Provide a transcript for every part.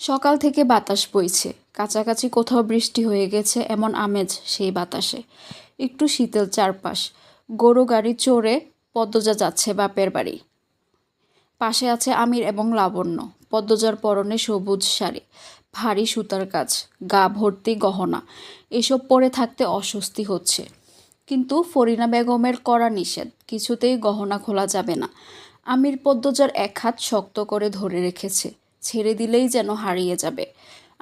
সকাল থেকে বাতাস বইছে। কাছাকাছি কোথাও বৃষ্টি হয়ে গেছে এমন আমেজ সেই বাতাসে। একটু শীতল চারপাশ। গরু গাড়ি চড়ে পদ্মজা যাচ্ছে বাপের বাড়ি। পাশে আছে আমির এবং লাবণ্য। পদ্মজার পরনে সবুজ শাড়ি। ভারী সুতার কাজ। গা ভর্তি গহনা। এসব পরে থাকতে অস্বস্তি হচ্ছে। কিন্তু ফরিনা বেগমের করা নিষেধ। কিছুতেই গহনা খোলা যাবে না। আমির পদ্মজার এক হাত শক্ত করে ধরে রেখেছে। ছেড়ে দিলেই যেন হারিয়ে যাবে।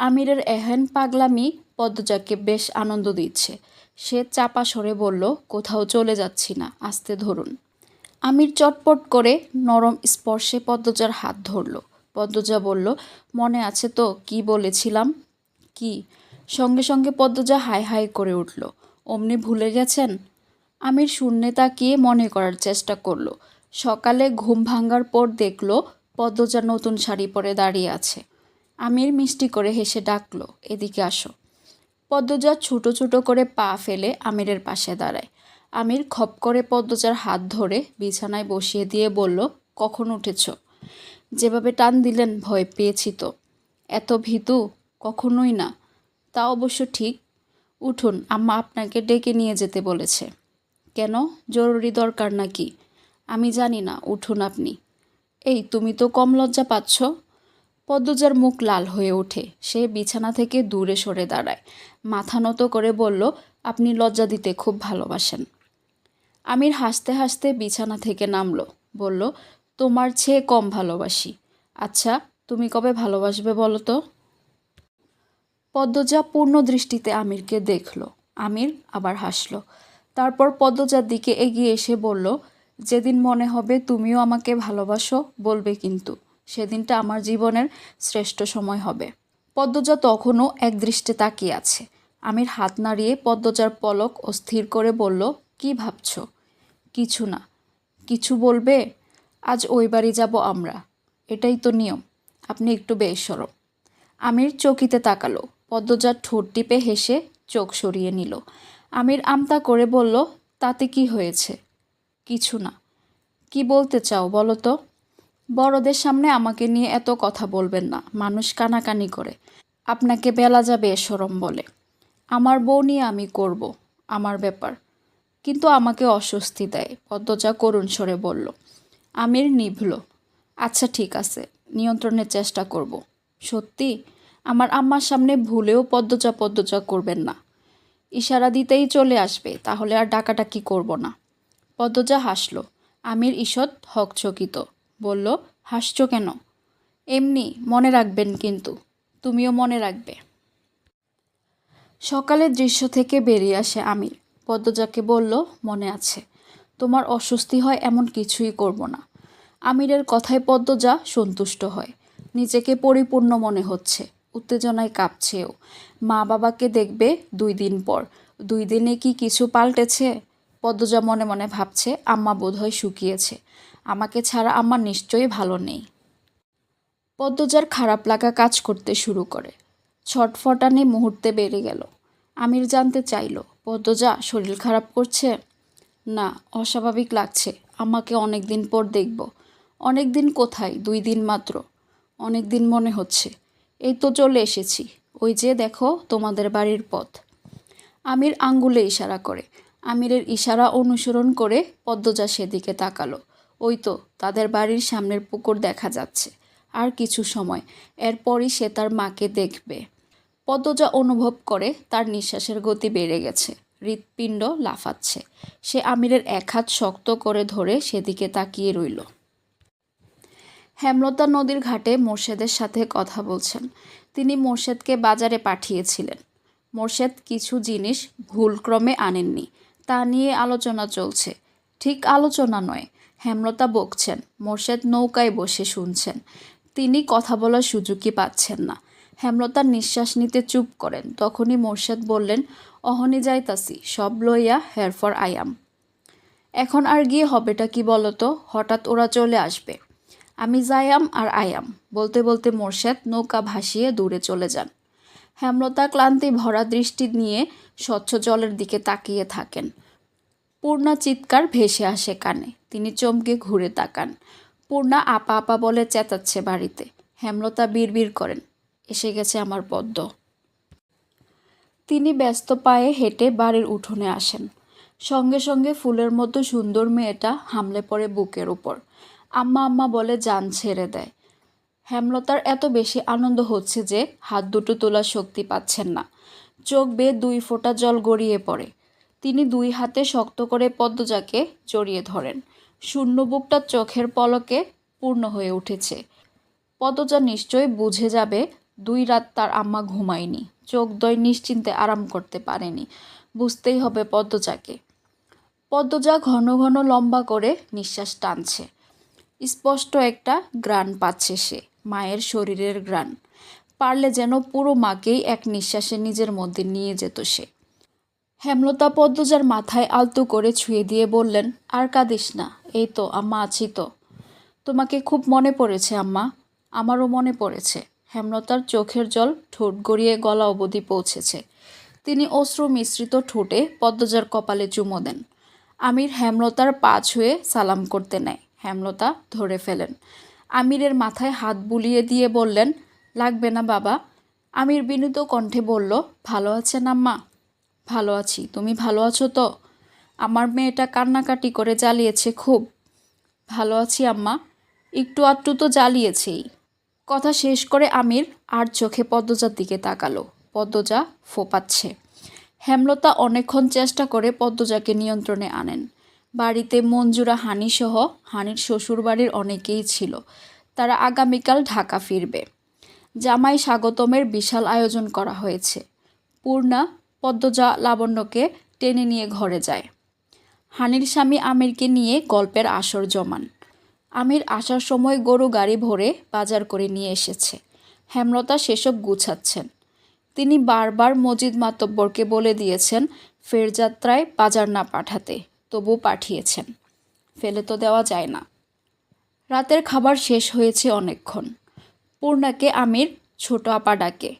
আমিরের এহেন পাগলামি পদ্মজাকে বেশ আনন্দ দিচ্ছে। সে চাপা সরে বলল, কোথাও চলে যাচ্ছি না, আস্তে ধরুন। আমির চটপট করে নরম স্পর্শে পদ্মজার হাত ধরল। পদ্মজা বলল, মনে আছে তো, কি বলেছিলাম? কি? সঙ্গে সঙ্গে পদ্মজা হাই হাই করে উঠল, অমনি ভুলে গেছেন? আমির শূন্যে তাকিয়ে মনে করার চেষ্টা করল। সকালে ঘুম ভাঙার পর দেখল পদ্মজা নতুন শাড়ি পরে দাঁড়িয়ে আছে। আমির মিষ্টি করে হেসে ডাকলো, এদিকে আসো। পদ্মজা ছোটো ছোটো করে পা ফেলে আমিরের পাশে দাঁড়ায়। আমির খপ করে পদ্মজার হাত ধরে বিছানায় বসিয়ে দিয়ে বলল, কখন উঠেছ? যেভাবে টান দিলেন, ভয় পেয়েছি তো। এত ভীতু? কখনোই না। তা অবশ্য ঠিক। উঠুন, আম্মা আপনাকে ডেকে নিয়ে যেতে বলেছে। কেন? জরুরি দরকার নাকি? আমি জানি না, উঠুন আপনি। এই, তুমি তো কম লজ্জা পাচ্ছ। পদ্মজার মুখ লাল হয়ে ওঠে। সে বিছানা থেকে দূরে সরে দাঁড়ায়। মাথা নত করে বলল, আপনি লজ্জা দিতে খুব ভালোবাসেন। আমির হাসতে হাসতে বিছানা থেকে নামলো। বলল, তোমার চেয়ে কম ভালোবাসি। আচ্ছা তুমি কবে ভালোবাসবে বলো তো? পদ্মজা পূর্ণ দৃষ্টিতে আমিরকে দেখল। আমির আবার হাসলো। তারপর পদ্মজার দিকে এগিয়ে এসে বলল যেদিন মনে হবে তুমিও আমাকে ভালোবাসো বলবে কিন্তু। সেদিনটা আমার জীবনের শ্রেষ্ঠ সময় হবে। পদ্মজা তখনও এক দৃষ্টে তাকিয়ে আছে। আমির হাত নাড়িয়ে পদ্মজার পলক অস্থির করে বলল, কি ভাবছ? কিছু না। কিছু বলবে? আজ ওই বাড়ি যাব আমরা। এটাই তো নিয়ম। আপনি একটু বেসরম। আমির চকিতে তাকালো। পদ্মজার ঠোঁট টিপে হেসে চোখ সরিয়ে নিল। আমির আমতা করে বলল, তাতে কি হয়েছে? কিছু না। কি বলতে চাও বলো তো? বড়দের সামনে আমাকে নিয়ে এত কথা বলবেন না, মানুষ কানাকানি করে। আপনাকে বেলা যাবে সরম বলে। আমার বউ নিয়ে আমি করব, আমার ব্যাপার। কিন্তু আমাকে অস্বস্তি দেয়, পদ্মজা করুণ স্বরে বলল। আমির নিভল। আচ্ছা ঠিক আছে, নিয়ন্ত্রণের চেষ্টা করব। সত্যি? আমার আম্মার সামনে ভুলেও পদ্মজা পদ্মজা করবেন না। ইশারা দিতেই চলে আসবে, তাহলে আর ডাকাডাকি করব না। পদ্মজা হাসলো। আমির ঈষৎ হকচকিত বলল, হাসছো কেন? এমনি, মনে রাখবেন কিন্তু, তুমিও মনে রাখবে। সকালের দৃশ্য থেকে বেরিয়ে আসে আমির। পদ্মজাকে বলল, মনে আছে, তোমার অস্বস্তি হয় এমন কিছুই করব না। আমিরের কথায় পদ্মজা সন্তুষ্ট হয়। নিজেকে পরিপূর্ণ মনে হচ্ছে, উত্তেজনায় কাঁপছেও। মা বাবাকে দেখবে দুই দিন পর। দুই দিনে কি কিছু পাল্টেছে? পদ্মজা মনে মনে ভাবছে, আম্মা বোধহয় শুকিয়েছে। আমাকে ছাড়া আমার নিশ্চয়ই ভালো নেই। পদ্মজার খারাপ লাগা কাজ করতে শুরু করে। ছটফটানি মুহূর্তে বেড়ে গেল। আমির জানতে চাইল, পদ্মজা, শরীর খারাপ করছে? না, অস্বাভাবিক লাগছে। আমাকে অনেক দিন পর দেখব। অনেক দিন কোথায়? দুই দিন মাত্র। অনেক দিন মনে হচ্ছে। এই তো চলে এসেছি। ওই যে দেখো, তোমাদের বাড়ির পথ। আমির আঙ্গুলে ইশারা করে আমিরের ইশারা অনুসরণ করে পদ্মজা সেদিকে তাকালো। ওই তো, তাদের বাড়ির সামনের পুকুর দেখা যাচ্ছে। আর কিছু সময়, এরপরই সে তার মাকে দেখবে। পদ্মজা অনুভব করে তার নিঃশ্বাসের গতি বেড়ে গেছে, হৃৎপিণ্ড লাফাচ্ছে। সে আমিরের এক হাত শক্ত করে ধরে সেদিকে তাকিয়ে রইল। হেমলতা নদীর ঘাটে মোর্শেদের সাথে কথা বলছেন। তিনি মোর্শেদকে বাজারে পাঠিয়েছিলেন। মোর্শেদ কিছু জিনিস ভুলক্রমে আনেননি। তা নিয়ে আলোচনা চলছে। ঠিক আলোচনা নয়, হেমলতা বকছেন, মোর্শেদ নৌকায় বসে শুনছেন। তিনি কথা বলার সুযোগই পাচ্ছেন না। হেমলতা নিঃশ্বাস নিতে চুপ করেন। তখনই মোর্শেদ বললেন, অহনি যাইতাসি সব লইয়া হেয়ার ফর আয়াম এখন আর গিয়ে হবেটা কি বলতো? হঠাৎ ওরা চলে আসবে। আমি যায়াম আর আয়াম বলতে বলতে মোর্শেদ নৌকা ভাসিয়ে দূরে চলে যান। হেমলতা ক্লান্তি ভরা দৃষ্টি নিয়ে স্বচ্ছ জলের দিকে তাকিয়ে থাকেন। পূর্ণা চিৎকার ভেসে আসে কানে। তিনি চমকে ঘুরে তাকান। পূর্ণা আপা আপা বলে চেঁচাচ্ছে বাড়িতে। হেমলতা বিড়বিড় করেন, এসে গেছে আমার পদ্ম। তিনি ব্যস্ত পায়ে হেঁটে বাড়ির উঠোনে আসেন। সঙ্গে সঙ্গে ফুলের মতো সুন্দর মেয়েটা হামলে পড়ে বুকের উপর। আম্মা আম্মা বলে, যান ছেড়ে দেয় হেমলতার এত বেশি আনন্দ হচ্ছে যে হাত দুটো তোলার শক্তি পাচ্ছেন না। চোখ বেয়ে দুই ফোঁটা জল গড়িয়ে পড়ে। তিনি দুই হাতে শক্ত করে পদ্মজাকে জড়িয়ে ধরেন। শূন্য বুকটা চোখের পলকে পূর্ণ হয়ে উঠেছে। পদ্মজা নিশ্চয় বুঝে যাবে, দুই রাত তার আম্মা ঘুমায়নি। চোখ দয় নিশ্চিন্তে আরাম করতে পারেনি। বুঝতেই হবে পদ্মজাকে। পদ্মজা ঘন ঘন লম্বা করে নিঃশ্বাস টানছে। স্পষ্ট একটা গ্রাণ পাচ্ছে সে। মায়ের শরীরের গ্রাণ পারলে যেন পুরো মাকেই এক নিঃশ্বাসে নিজের মধ্যে নিয়ে যেত সে। হেমলতা পদ্মজার মাথায় আলতো করে ছুঁয়ে দিয়ে বললেন, আর কাঁদিস না, এই তো, আম্মা, আছি তো। তোমাকে খুব মনে পড়েছে, আম্মা, আমারও মনে পড়েছে। হেমলতার চোখের জল ঠোঁট গড়িয়ে গলা অবধি পৌঁছেছে। তিনি অশ্রু মিশ্রিত ঠোঁটে পদ্মজার কপালে চুমো দেন। আমির হেমলতার পা ছুঁয়ে সালাম করতে নেয়। হেমলতা ধরে ফেলেন আমিরের মাথায় হাত বুলিয়ে দিয়ে বললেন, লাগবে না বাবা। আমির বিনীত কণ্ঠে বলল, ভালো আছেন আম্মা? ভালো আছি। তুমি ভালো আছো তো? আমার মেয়েটা কান্নাকাটি করে জ্বালিয়েছে খুব। ভালো আছি আম্মা। একটু আধটু তো জ্বালিয়েছেই। কথা শেষ করে আমির আর চোখে পদ্মজার দিকে তাকালো। পদ্মজা ফোপাচ্ছে। হেমলতা অনেকক্ষণ চেষ্টা করে পদ্মজাকে নিয়ন্ত্রণে আনেন। বাড়িতে মঞ্জুরা হানিসহ হানির শ্বশুরবাড়ির অনেকেই ছিল। তারা আগামীকাল ঢাকা ফিরবে। জামাই স্বাগতমের বিশাল আয়োজন করা হয়েছে। পূর্ণা পদ্মজা লাবণ্যকে টেনে নিয়ে ঘরে যায়। হানির স্বামী আমিরকে নিয়ে গল্পের আসর জমান। আমির আসার সময় গরু গাড়ি ভরে বাজার করে নিয়ে এসেছে। হেমলতা সেসব গুছাচ্ছেন। তিনি বারবার মজিদ মাতব্বরকে বলে দিয়েছেন, ফেরযাত্রায় বাজার না পাঠাতে। তবু পাঠিয়েছেন। ফেলে তো দেওয়া যায় না। রাতের খাবার শেষ হয়েছে অনেকক্ষণ। পূর্ণাকে, আমির, ছোট আপা ডাকে।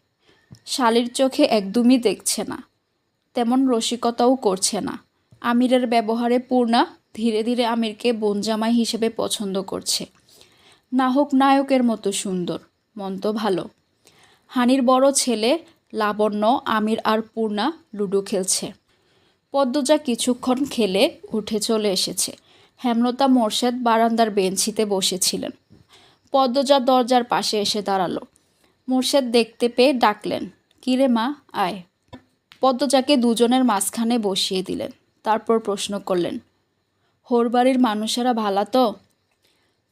শালির চোখে একদমই দেখছে না। তেমন রসিকতাও করছে না। আমিরের ব্যবহারে পূর্ণা ধীরে ধীরে আমিরকে বোনজামাই হিসেবে পছন্দ করছে। না হোক নায়কের মতো সুন্দর, মন তো ভালো। হানির বড় ছেলে লাবণ্য, আমির আর পূর্ণা লুডো খেলছে। পদ্মজা কিছুক্ষণ খেলে উঠে চলে এসেছে। হেমলতা মোর্শেদ বারান্দার বেঞ্চিতে বসেছিলেন। পদ্মজা দরজার পাশে এসে দাঁড়াল। মোর্শেদ দেখতে পেয়ে ডাকলেন, কিরে মা, আয়। পদ্মজাকে দুজনের মাঝখানে বসিয়ে দিলেন। তারপর প্রশ্ন করলেন হোর বাড়ির মানুষেরা ভালা তো?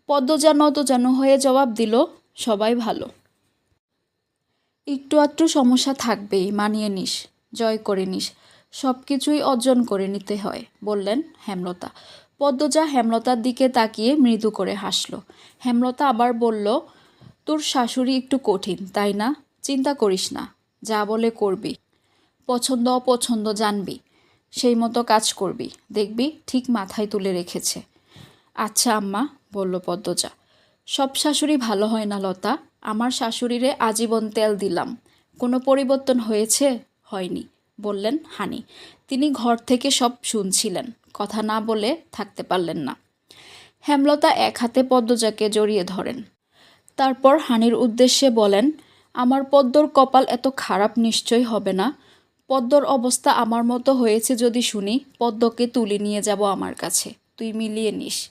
পদ্মজা নত যেন হয়ে জবাব দিল, সবাই ভালো। একটু আধটু সমস্যা থাকবেই, মানিয়ে নিস, জয় করে নিস। সব কিছুই অর্জন করে নিতে হয়, বললেন হেমলতা। পদ্মজা হেমলতার দিকে তাকিয়ে মৃদু করে হাসল। হেমলতা আবার বলল, তোর শাশুড়ি একটু কঠিন, তাই না? চিন্তা করিস না, যা বলে করবি। পছন্দ অপছন্দ জানবি, সেই মতো কাজ করবি, দেখবি ঠিক মাথায় তুলে রেখেছে। আচ্ছা আম্মা, বলল পদ্মজা। সব শাশুড়ি ভালো হয় না লতা? আমার শাশুড়িরে আজীবন তেল দিলাম। কোনো পরিবর্তন হয়েছে? হয়নি। বললেন, হানি, তিনি ঘর থেকে সব শুনছিলেন। কথা না বলে থাকতে পারলেন না। হেমলতা এক হাতে পদ্মজাকে জড়িয়ে ধরেন। তারপর হানির উদ্দেশ্যে বলেন, আমার পদ্মর কপাল এত খারাপ নিশ্চয় হবে না। পদ্মর অবস্থা আমার মতো হয়েছে যদি শুনি, পদ্মকে তুলে নিয়ে যাব আমার কাছে। তুই মিলিয়ে নিস।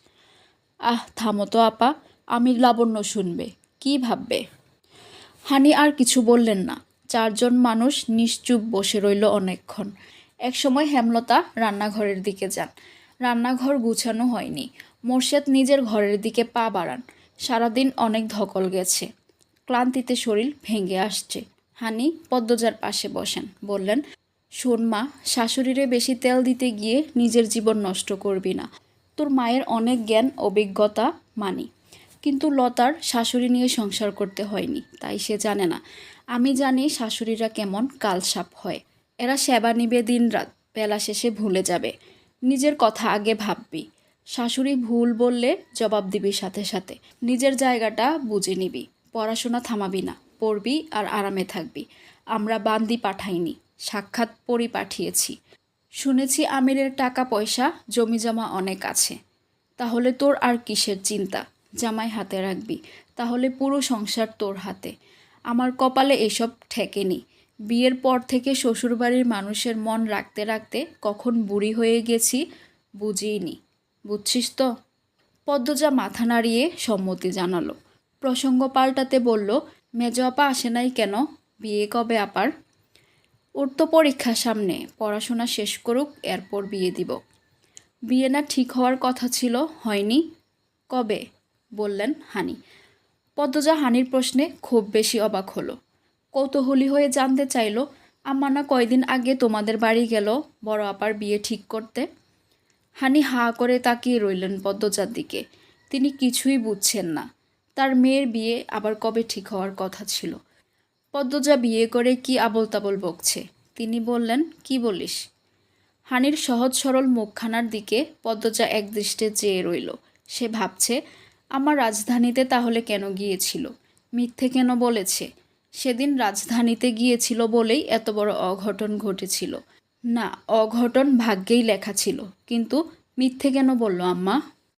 আহ, থামো তো আপা আমি লাবণ্য শুনবে। কি ভাববে? হানি আর কিছু বললেন না। চারজন মানুষ নিশ্চুপ বসে রইল অনেকক্ষণ। একসময় হেমলতা রান্নাঘরের দিকে যান। রান্নাঘর গুছানো হয়নি। মোর্শেদ নিজের ঘরের দিকে পা বাড়ান। সারাদিন অনেক ধকল গেছে। ক্লান্তিতে শরীর ভেঙে আসছে। হানি পদ্মজার পাশে বসেন। বললেন, শোন মা, শাশুড়িরে বেশি তেল দিতে গিয়ে নিজের জীবন নষ্ট করবি না। তোর মায়ের অনেক জ্ঞান, অভিজ্ঞতা মানি। কিন্তু লতার শাশুড়ি নিয়ে সংসার করতে হয়নি, তাই সে জানে না। আমি জানি শাশুড়িরা কেমন কালসাপ হয়। এরা সেবা নিবে দিন রাত বেলা শেষে ভুলে যাবে। নিজের কথা আগে ভাববি। শাশুড়ি ভুল বললে জবাব দিবি সাথে সাথে। নিজের জায়গাটা বুঝে নিবি। পড়াশোনা থামাবি না। পড়বি আর আরামে থাকবি। আমরা বান্দি পাঠাইনি। সাক্ষাৎ পরি পাঠিয়েছি শুনেছি আমিরের টাকা পয়সা জমি জমা অনেক আছে। তাহলে তোর আর কিসের চিন্তা? জামাই হাতে রাখবি। তাহলে পুরো সংসার তোর হাতে। আমার কপালে এসব ঠেকেনি। বিয়ের পর থেকে শ্বশুরবাড়ির মানুষের মন রাখতে রাখতে কখন বুড়ি হয়ে গেছি বুঝিনি বুঝছিস তো? পদ্মজা মাথা নাড়িয়ে সম্মতি জানালো। প্রসঙ্গ পাল্টাতে বলল, মেজ আপা আসে নাই কেন? বিয়ে কবে আপার? ওর তো পরীক্ষা সামনে। পড়াশোনা শেষ করুক, এরপর বিয়ে দিব। বিয়ে না ঠিক হওয়ার কথা ছিল, হয়নি? কবে? বললেন হানি। পদ্মজা হানির প্রশ্নে খুব বেশি অবাক হলো। কৌতূহলী হয়ে জানতে চাইল, আম্মা না কয়দিন আগে তোমাদের বাড়ি গেল বড় আপার বিয়ে ঠিক করতে? হানি হা করে তাকিয়ে রইলেন পদ্মজার দিকে। তিনি কিছুই বুঝছেন না। তার মেয়ের বিয়ে আবার কবে ঠিক হওয়ার কথা ছিল? পদ্মজা বিয়ে করে কি আবল তাবল বকছে? তিনি বললেন, কি বলিস? হানির সহজ সরল মুখখানার দিকে পদ্মজা একদৃষ্টে চেয়ে রইল। সে ভাবছে আমার রাজধানীতে তাহলে কেন গিয়েছিল? মিথ্যে কেন বলেছে? সেদিন রাজধানীতে গিয়েছিল বলেই এত বড় অঘটন ঘটেছিল। না, অঘটন ভাগ্যেই লেখা ছিল, কিন্তু মিথ্যে কেন বলল আম্মা?